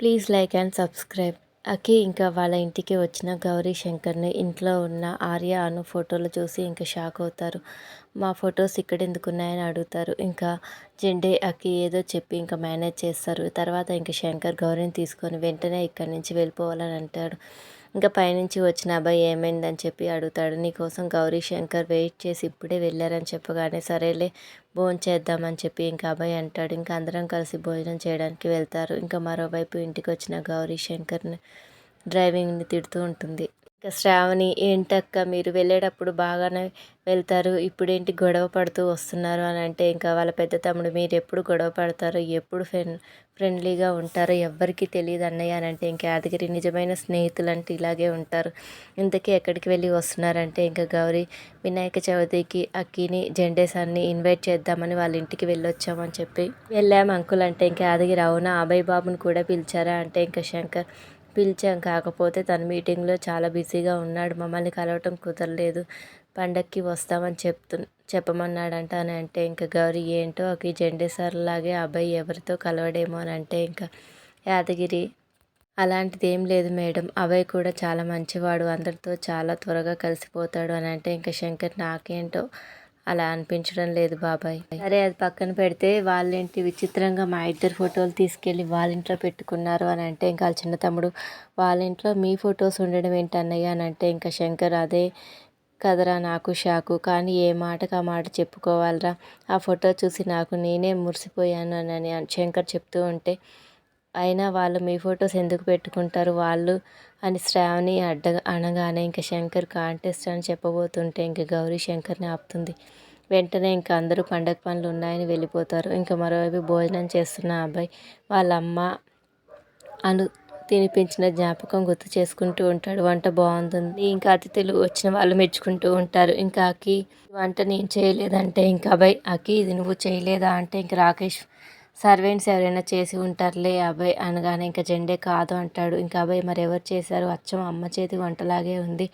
Please like and subscribe అకి ఇంకా వాళ్ళ ఇంటికి వచ్చిన గౌరీ శంకర్ని ఇంట్లో ఉన్న ఆర్య అను ఫోటోలు చూసి ఇంకా షాక్ అవుతారు. మా ఫొటోస్ ఇక్కడ ఎందుకు ఉన్నాయని అడుగుతారు. ఇంకా జెండే అకి ఏదో చెప్పి ఇంకా మేనేజ్ చేస్తారు. తర్వాత ఇంకా శంకర్ గౌరీని తీసుకొని వెంటనే ఇక్కడి నుంచి వెళ్ళిపోవాలని అంటాడు. ఇంకా పైనుంచి వచ్చిన అబ్బాయి ఏమైందని చెప్పి అడుగుతాడు. నీకోసం గౌరీ శంకర్ వెయిట్ చేసి ఇప్పుడే వెళ్ళారని చెప్పగానే సరేలే భోజనం చేద్దామని చెప్పి ఇంకా అబ్బాయి అంటాడు. ఇంకా అందరం కలిసి భోజనం చేయడానికి వెళ్తారు. ఇంకా మరోవైపు ఇంటికి వచ్చిన గౌరీ శంకర్ని డ్రైవింగ్ని తిడుతూ ఉంటుంది. ఇంకా శ్రావణి ఏంటక్క మీరు వెళ్ళేటప్పుడు బాగానే వెళ్తారు ఇప్పుడేంటి గొడవ పడుతూ వస్తున్నారు? అని అంటే ఇంకా వాళ్ళ పెద్ద తమ్ముడు మీరు ఎప్పుడు గొడవ పడతారు ఎప్పుడు ఫ్రెండ్ ఫ్రెండ్లీగా ఉంటారో ఎవ్వరికీ తెలియదు అన్నయ్య అని అంటే ఇంకా యాదగిరి నిజమైన స్నేహితులు అంటే ఇలాగే ఉంటారు. ఇంతకీ ఎక్కడికి వెళ్ళి వస్తున్నారంటే ఇంకా గౌరీ వినాయక చవితికి అక్కిని జెండేసాన్ని ఇన్వైట్ చేద్దామని వాళ్ళ ఇంటికి వెళ్ళొచ్చామని చెప్పి వెళ్ళాము అంకుల్ అంటే ఇంకా యాదగిరి అవునా? అభయ్ బాబుని కూడా పిలిచారా? అంటే ఇంకా శంకర్ పిలిచాం. కాకపోతే తన మీటింగ్లో చాలా బిజీగా ఉన్నాడు. మమ్మల్ని కలవటం కుదరలేదు. పండక్కి వస్తామని చెప్తు చెప్పమన్నాడంట అని అంటే ఇంకా గౌరీ ఏంటో ఒక జెండే సార్ లాగే అబ్బాయి ఎవరితో కలవడేమో అని అంటే ఇంకా యాదగిరి అలాంటిది ఏం లేదు మేడం. అభయ్ కూడా చాలా మంచివాడు. అందరితో చాలా త్వరగా కలిసిపోతాడు అని అంటే ఇంకా శంకర్ నాకేంటో అలా అనిపించడం లేదు బాబాయ్. సరే అది పక్కన పెడితే వాళ్ళేంటి విచిత్రంగా మా ఇద్దరు ఫోటోలు తీసుకెళ్ళి వాళ్ళ ఇంట్లో పెట్టుకున్నారు అని అంటే ఇంకా చిన్న తమ్ముడు వాళ్ళ ఇంట్లో మీ ఫొటోస్ ఉండడం ఏంటి అన్నయ్య? అని అంటే ఇంకా శంకర్ అదే కదరా నాకు షాకు కానీ ఏ మాటకు ఆ మాట చెప్పుకోవాలరా? ఆ ఫోటో చూసి నాకు నేనే మురిసిపోయాను అని శంకర్ చెప్తూ ఉంటే అయినా వాళ్ళు మీ ఫొటోస్ ఎందుకు పెట్టుకుంటారు? వాళ్ళు అని శ్రావణి అడ్డ అనగానే ఇంకా శంకర్ కాంటెస్ట్ అని చెప్పబోతుంటే ఇంక గౌరీ శంకర్ని ఆపుతుంది. వెంటనే ఇంకా అందరూ పండగ పనులు ఉన్నాయని వెళ్ళిపోతారు. ఇంకా మరోవైపు భోజనం చేస్తున్న అబ్బాయి వాళ్ళ అమ్మ అను తినిపించిన జ్ఞాపకం గుర్తు చేసుకుంటూ ఉంటాడు. వంట బాగుంటుంది. ఇంకా అతిథులు వచ్చిన వాళ్ళు మెచ్చుకుంటూ ఉంటారు. ఇంకా అకి వంట నేను చేయలేదంటే ఇంకా అబ్బాయి అకి ఇది నువ్వు చేయలేదా అంటే ఇంకా రాకేష్ సర్వెంట్స్ ఎవరైనా చేసి ఉంటారులే అబ్బాయి అనగానే ఇంకా జెండే కాదు అంటాడు. ఇంకా అబ్బాయి మరి ఎవరు చేశారు? అచ్చం అమ్మ చేతి వంటలాగే ఉంది.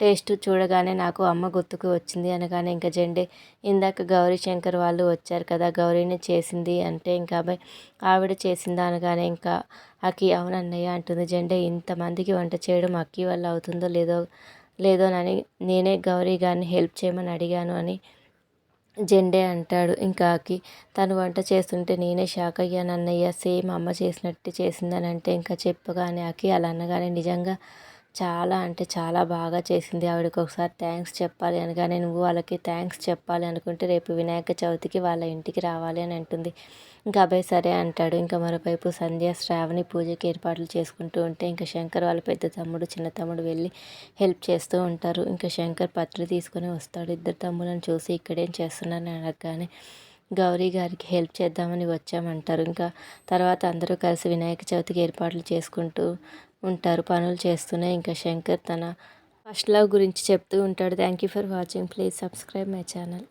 టేస్ట్ చూడగానే నాకు అమ్మ గుర్తుకు వచ్చింది అనగానే ఇంకా జెండే ఇందాక గౌరీ శంకర్ వాళ్ళు వచ్చారు కదా గౌరీని చేసింది అంటే ఇంకా అబ్బాయి ఆవిడ చేసిందా అనగానే ఇంకా అక్కి అవునన్నయ్య అంటుంది. జెండే ఇంతమందికి వంట చేయడం అక్కి వల్ల అవుతుందో లేదో లేదోనని నేనే గౌరీ గారిని హెల్ప్ చేయమని అడిగాను అని జెండే అంటాడు ఇంకాకి. తను వంట చేస్తుంటే నేనే షాక్ అయ్యాను అన్నయ్య సేమ్ అమ్మ చేసినట్టు చేసిందని అంటే ఇంకా చెప్పగానే అకి అలా అనగానే నిజంగా చాలా అంటే చాలా బాగా చేసింది. ఆవిడకి ఒకసారి థ్యాంక్స్ చెప్పాలి అనగానే నువ్వు వాళ్ళకి థ్యాంక్స్ చెప్పాలి అనుకుంటే రేపు వినాయక చవితికి వాళ్ళ ఇంటికి రావాలి అని అంటుంది. ఇంకా అబ్బాయి సరే అంటాడు. ఇంకా మరోవైపు సంధ్య శ్రావణి పూజకి ఏర్పాట్లు చేసుకుంటూ ఉంటే ఇంకా శంకర్ వాళ్ళ పెద్ద తమ్ముడు చిన్న తమ్ముడు వెళ్ళి హెల్ప్ చేస్తూ ఉంటారు. ఇంకా శంకర్ పత్రి తీసుకొని వస్తాడు. ఇద్దరు తమ్ములను చూసి ఇక్కడేం చేస్తున్నారని అనగానే గౌరీ గారికి హెల్ప్ చేద్దామని వచ్చామంటారు. ఇంకా తర్వాత అందరూ కలిసి వినాయక చవితికి ఏర్పాట్లు చేసుకుంటూ ఉంటారు. పనులు చేస్తూనే ఇంకా శంకర్ తన ఫస్ట్ లవ్ గురించి చెప్తూ ఉంటాడు. Thank you for watching please subscribe my channel